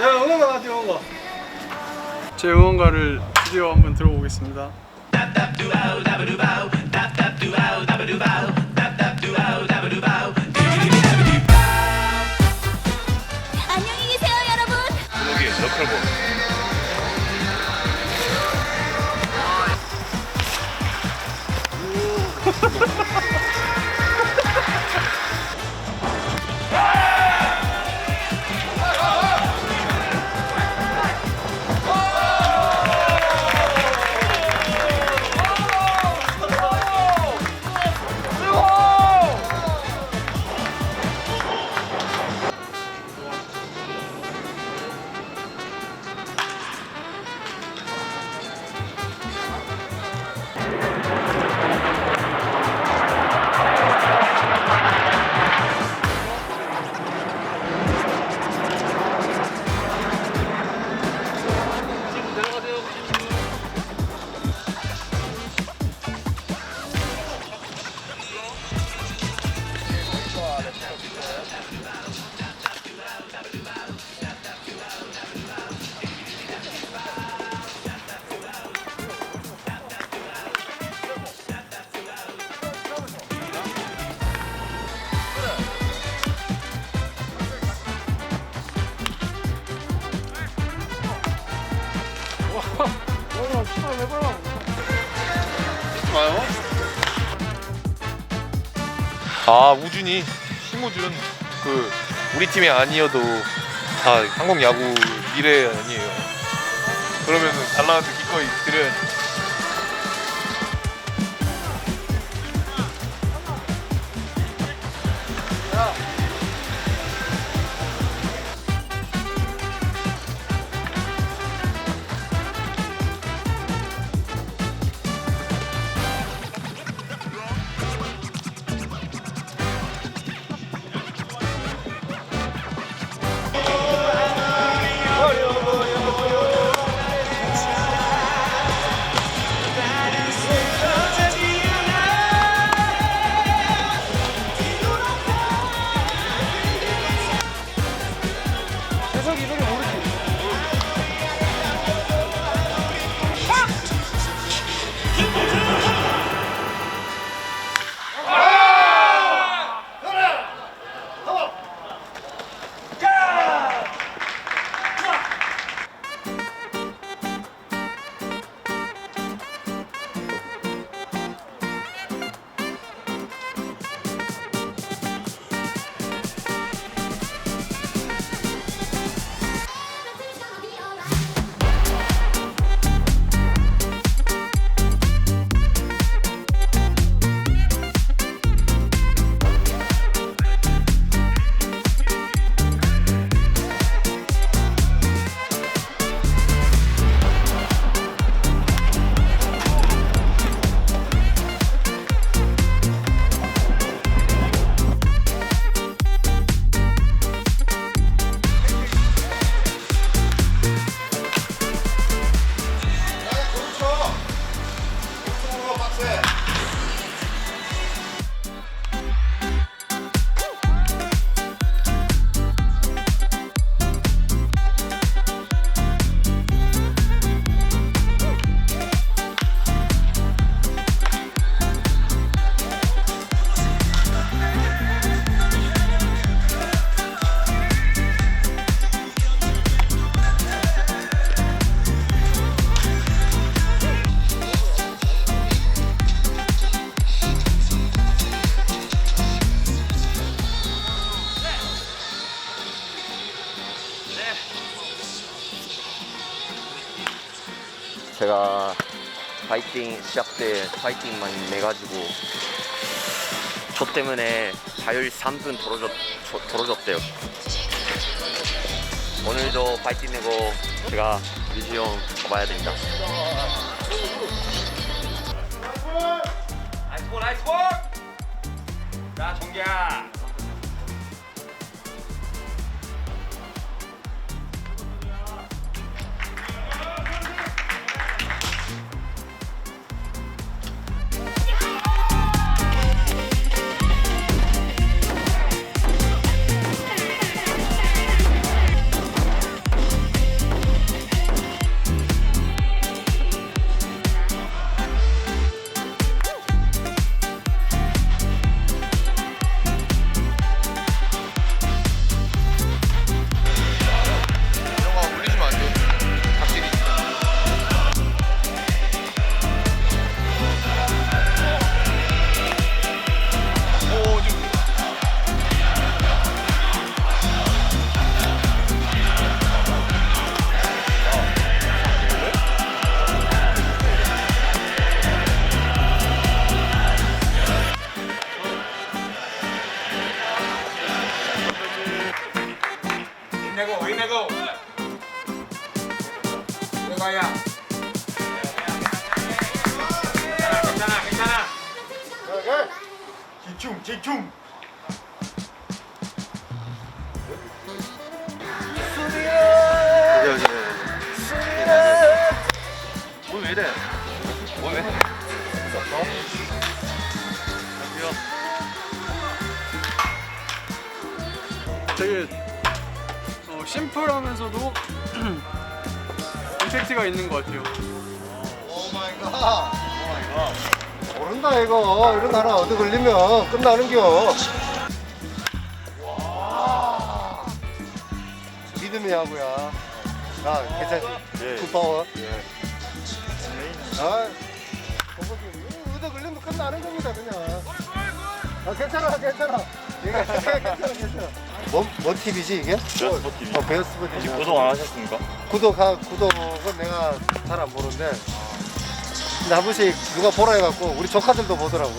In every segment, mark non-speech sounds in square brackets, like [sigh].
야 응원가 나한테 응원가. 제 응원가를 드디어 한번 들어보겠습니다 아 우준이 심우준. 그 우리 팀이 아니어도 다 한국 야구 미래 아니에요. 그러면은 달라한테 기꺼이 드려야지 제가 파이팅 시합 때 파이팅만 내가지고 저 때문에 자율 3분 벌어졌, 저- 벌어졌대요 오늘도 파이팅 내고 제가 유지 형 잡아야 됩니다 나이스 볼 나이스 볼! 자 정기야. 집중, 집중. 오왜 이래? 뭐 왜? 되게 어, 심플하면서도 [clears throat] 임팩트가 있는 것 같아요. 모른다 이거. 이런 거 하나 얻어 걸리면 끝나는겨. 와. 믿음의 야구야. 야 괜찮지? 굿파워? 아, 이거 얻어 걸리면 끝나는 겁니다 그냥. 아 괜찮아 괜찮아. 이게 [laughs] 괜찮아 괜찮아. 뭔, 뭔 TV지 이게? 베어스포 TV. 어 베어스포 TV 구독 안 하셨습니까? 구독하, 구독은 내가 잘 안 보는데 번씩 누가 보라 해갖고 우리 조카들도 보더라고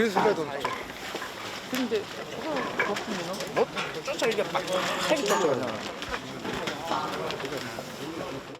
그래서 그래도 근데 저거 같으면은 뭐? 쫓아 이게 막 핵이 쫓아가잖아.